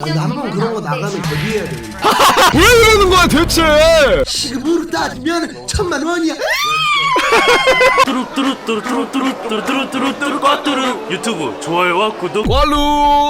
아니 한번 그런 거 나가면 데뷔해야 되는데 왜 이러는 거야 대체? 시급으로 따지면 천만 원이야 뚜루뚜루뚜루뚜루뚜루뚜루뚜루뚜루 유튜브 좋아요와 구독 꽈루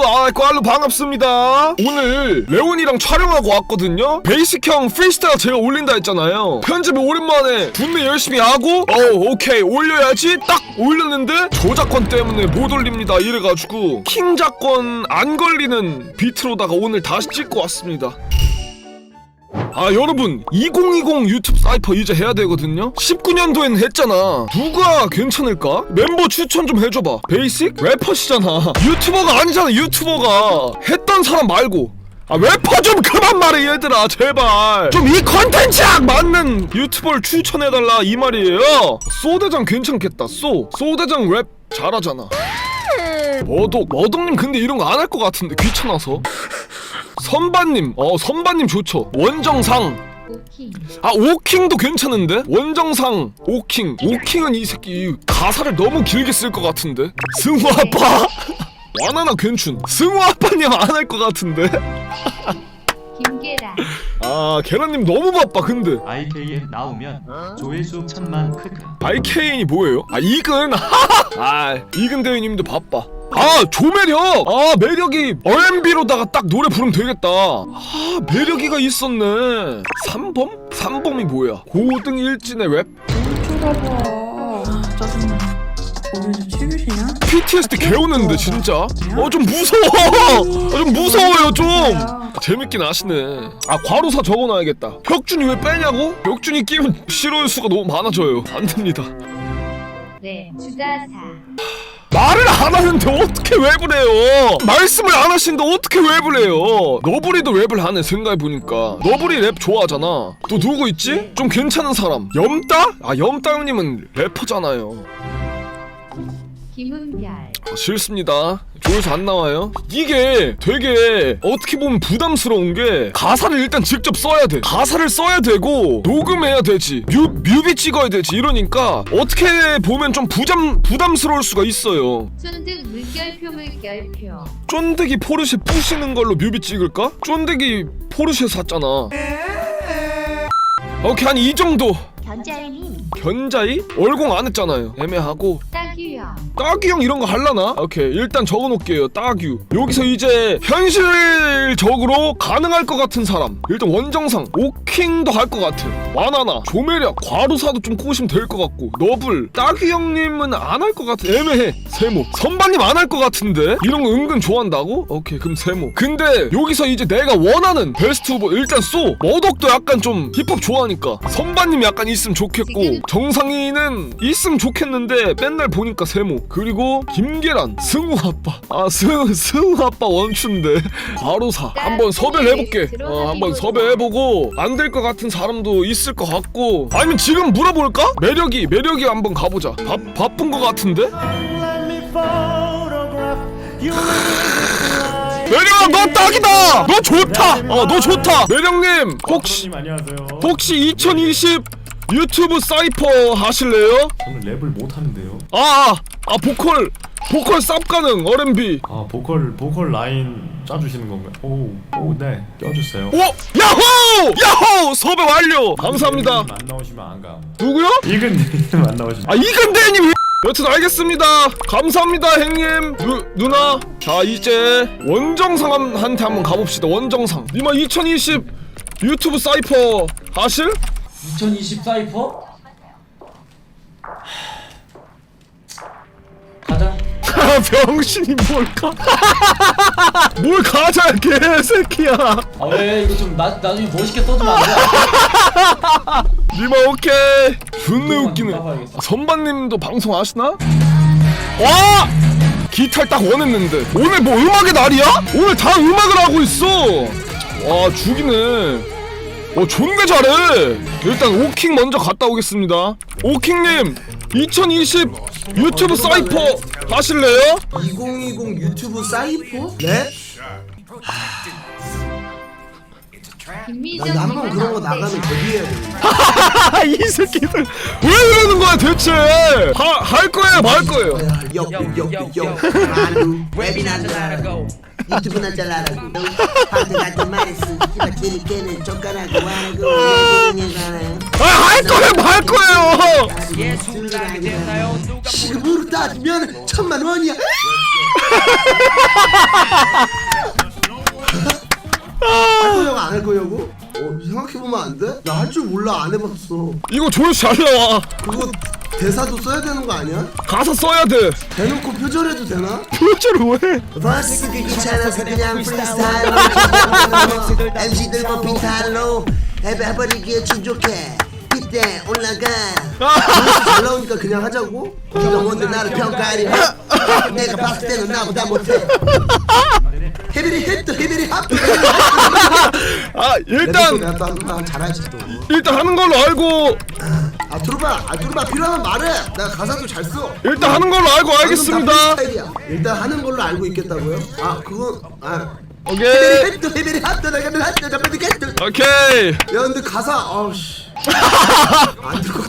아 꽈루 반갑습니다 오늘 레온이랑 촬영하고 왔거든요 베이식형 프리스타일 제가 올린다 했잖아요 편집을 오랜만에 분명 열심히 하고 어 오케이 올려야지 딱 올렸는데 저작권 때문에 못 올립니다 이래가지고 킹 작권 안 걸리는 비트로다가 오늘 다시 찍고 왔습니다 아 여러분 2020 유튜브 사이퍼 이제 해야 되거든요? 19년도엔 했잖아. 누가 괜찮을까? 멤버 추천 좀 해줘봐. 베이식? 래퍼시잖아. 유튜버가 아니잖아 유튜버가. 했던 사람 말고. 아 래퍼 좀 그만 말해 얘들아 제발. 좀 이 컨텐츠랑 맞는 유튜버를 추천해달라 이 말이에요. 소대장 괜찮겠다 쏘 소대장 랩 잘하잖아. 머독 머독님 근데 이런 거 안 할 것 같은데 귀찮아서 선반님. 어 선반님 좋죠. 원정상. 오킹 아 오킹도 괜찮은데? 원정상 오킹. 오킹은 이 새끼 이 가사를 너무 길게 쓸 것 같은데? 승우 아빠? 와나나 괜춘? 승우 아빠님 안 할 것 같은데? 김계란. 아 계란님 너무 바빠 근데. IKN 나오면 조회수 천만 크크 IKN이 뭐예요? 아 이근? 아 이근 대위님도 바빠 아 조매력 아 매력이 R&B로다가 딱 노래 부르면 되겠다 아 매력이가 있었네 3범? 3범이 뭐야 고등 일진의 랩? 쫓아봐. 아, 짜증나. 오늘? PTSD 개오는데 진짜 어 좀 무서워 어, 좀 무서워요 좀 재밌긴 하시네 아 과로사 적어놔야겠다 혁준이 왜 빼냐고? 혁준이 끼면 싫어할 수가 너무 많아져요 안 됩니다 네 주다사 말을 안 하는데 어떻게 랩을 해요? 말씀을 안 하시는데 어떻게 랩을 해요? 너브리도 랩을 하네 생각해보니까 너브리 랩 좋아하잖아 또 누구 있지? 좀 괜찮은 사람 염따? 아 염따 형님은 래퍼잖아요 김은별. 아, 싫습니다. 조회수 안 나와요. 이게 되게 어떻게 보면 부담스러운 게 가사를 일단 직접 써야 돼. 가사를 써야 되고 녹음해야 되지. 뮤, 뮤비 찍어야 되지. 이러니까 어떻게 보면 좀 부담, 부담스러울 수가 있어요. 쫀득 물결표 물결표. 쫀득이 포르쉐 부시는 걸로 뮤비 찍을까? 쫀득이 포르쉐 샀잖아. 오케이 한 이 정도. 견자이님. 견자이? 얼공 안 했잖아요. 애매하고 따규형 이런 거 할라나? 오케이 일단 적어놓을게요 따규 여기서 이제 현실적으로 가능할 것 같은 사람. 일단 원정상 오킹도 할 것 같아 와나나 조매력 과루사도 좀 꼬시면 될 것 같고. 너블 따규형님은 안 할 것 같아 애매해 세모. 선반님 안 할 것 같은데? 이런 거 은근 좋아한다고? 오케이 그럼 세모. 근데 여기서 이제 내가 원하는 베스트 후보 일단 쏘. 머덕도 약간 좀 힙합 좋아하니까. 선반님 약간 있으면 좋겠고. 정상이는 있으면 좋겠는데 맨날 보니까 세모 그리고 김계란 승우 아빠. 아 승우 승우 아빠 원춘데 바로 사. 한번 섭외를 해볼게. 어 한번 섭외해보고 안 될 것 같은 사람도 있을 것 같고. 아니면 지금 물어볼까? 매력이 매력이 한번 가보자. 바, 바쁜 것 같은데? 매력아 너 딱이다! 너 좋다! 어 너 좋다! 매력님 혹시. 혹시 2020 유튜브 사이퍼 하실래요? 저는 랩을 못 하는데요. 아, 아, 아 보컬 보컬 쌉 가능 R&B 아 보컬 보컬 라인 짜주시는 건가요? 오, 오, 네, 껴주세요. 오! 야호! 야호! 섭외 완료! 감사합니다 이근님 안 나오시면 안 감. 누구요? 이근님 안 나오시면. 아 이근대님 여튼 알겠습니다 감사합니다 형님 누, 누나 자 이제 원정상한테 한번 가봅시다 원정상 니마 2020 유튜브 사이퍼 하실? 2020 사이퍼? 가자. 병신이 뭘까? 뭘 가자 개새끼야 아 왜 이거 좀 나, 나중에 멋있게 써주면 안 돼? 니마 오케이 존나 웃기네. 선반님도 방송 하시나? 와! 기타를 딱 원했는데 오늘 뭐 음악의 날이야? 오늘 다 음악을 하고 있어 와 죽이네 와 존나 잘해 일단 오킹 먼저 갔다 오겠습니다 오킹님 2020 유튜브 사이퍼 하실래요? 2020 유튜브 사이퍼? 네? 아니 한번 그런 거 나가면 데뷔해야 되는데 아, 이 새끼들 왜 이러는 거야 대체 하, 할 거예요 말 거예요 야, 요, 요, 요, 요, 마루, 웨비나르 유튜브나 잘라라고 방금 같은 말했어 씨발 드릴게는 젓가락고 하라고 얘기는 아할 거예요 할 거예요. 시급으로 따지면 천만 원이야. 할 거냐고 안 할 거냐고? 어 생각해보면 안 돼? 나 할 줄 몰라 안 해봤어. 이거 조회수 잘 나와. 그거 대사도 써야 되는 거 아니야? 가사 써야 돼. 대놓고 표절해도 되나? 표절을 왜 버스 그 귀찮아서 그냥 프리스타일로 MC들 뭐 빈탈로 해버리기에 충족해 이때 올라가. 잘 나오니까 그냥 하자고? 네가 뭔데 나를 평가하니 내가 봤을 때는 나보다 못해. 헤비리 힙도 헤비리 합도 아 일단 내가 또 한번 잘하지 또. 일단 하는 걸로 알고. 아 두루바 아 두루바 필요하면 말해 내가 가사도 잘써 일단 하는 걸로 알고 알겠습니다 일단 하는 걸로 알고 있겠다고요? 아 그건 아 오케이 오케이 야 근데 가사 아우씨 안 들고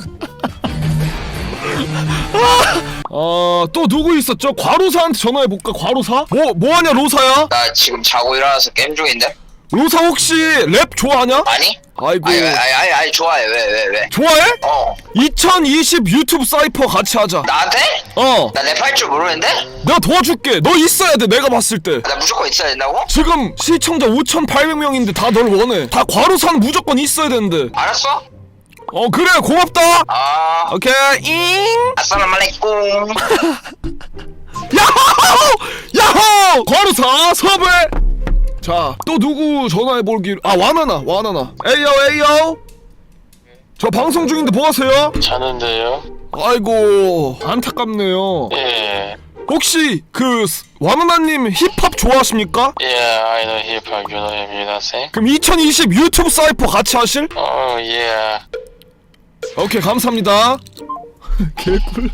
어 또 누구 있었죠 과로사한테 전화해 볼까 과로사 뭐 뭐 하냐 로사야 나 지금 자고 일어나서 게임 중인데? 로사 혹시 랩 좋아하냐 아니? 아이고 아니, 아니, 아니, 아니, 좋아해. 왜, 왜, 왜? 좋아해 어. 2020 유튜브 사이퍼 같이 하자 나한테? 어 나 랩할 줄 모르는데? 내가 도와줄게 너 있어야 돼 내가 봤을 때 나 무조건 있어야 된다고? 지금 시청자 5,800명인데 다 널 원해 다 과로사는 무조건 있어야 되는데 알았어? 어 그래 고맙다 아, 오케이 잉 아싸라말레이쿰. 야호 야호 과로사 섭외 자 또 누구 전화해볼길 아 와나나 와나나 에이요 에이요 저 방송 중인데 뭐하세요? 자는데요? 아이고 안타깝네요 예, 혹시 그 스- 와나나님 힙합 좋아하십니까? 예, 아이돌 힙합 윤호입니다, 생. 그럼 2020 유튜브 사이퍼 같이 하실? 어, 예. 오케이 감사합니다 개꿀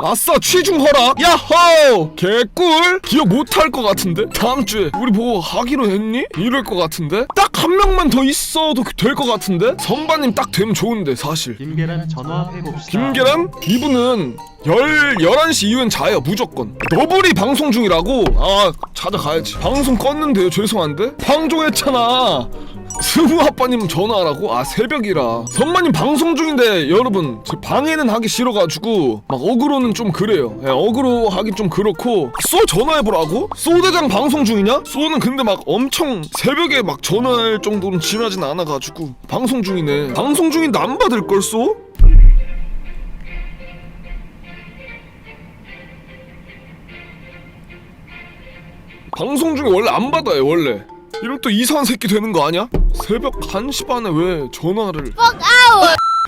아싸 취중 허락. 야호! 개꿀? 기억 못할 것 같은데? 다음 주에 우리 보고 하기로 했니? 이럴 것 같은데? 딱 한 명만 더 있어도 될 것 같은데? 선반님 딱 되면 좋은데 사실. 김계란 전화해봅시다. 김계란? 이분은 열 11시 이후엔 자요 무조건. 너블이 방송 중이라고. 아 찾아가야지. 방송 껐는데요 죄송한데? 방종했잖아 스무 아빠님 전화하라고? 아 새벽이라 선마님 방송 중인데 여러분 제 방해는 하기 싫어가지고 막 어그로는 좀 그래요 예, 어그로 하기 좀 그렇고 쏘 전화해보라고? 쏘 대장 방송 중이냐? 쏘는 근데 막 엄청 새벽에 막 전화할 정도는 지나진 않아가지고 방송 중이네 방송 중인데 안 받을걸 쏘? 방송 중에 원래 안 받아요 원래 이런 또 이상한 새끼 되는 거 아니야? 새벽 1시 반에 왜 전화를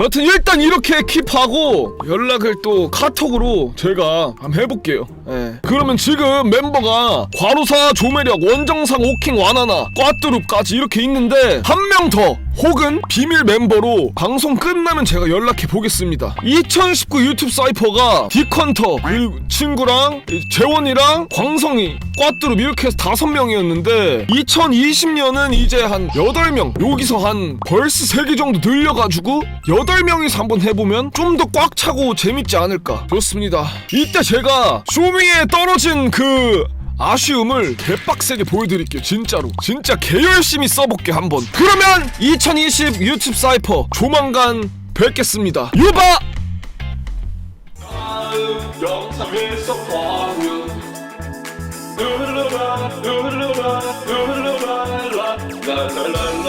여튼 일단 이렇게 킵하고 연락을 또 카톡으로 제가 한번 해볼게요 예. 그러면 지금 멤버가 과로사 조매력 원정상 오킹 와나나 꽈뚜룹까지 이렇게 있는데 한 명 더 혹은 비밀 멤버로 방송 끝나면 제가 연락해 보겠습니다. 2019 유튜브 사이퍼가 디컨터 그리고 친구랑 이 재원이랑 광성이 꽈뚜룹 이렇게 해서 다섯 명이었는데 2020년은 이제 한 8명 여기서 한 벌스 3개 정도 늘려가지고 8명이서 한번 해보면 좀 더 꽉 차고 재밌지 않을까. 좋습니다. 이때 제가 쇼미 에 떨어진 그 아쉬움을 개빡세게 보여드릴게요 진짜로. 진짜 개열심히 써볼게 한번. 그러면 2020 유튜브 사이퍼 조만간 뵙겠습니다. 유바! 영상에서 봐면 으르르라 으르르라 으르르라 라라라라라 라라라라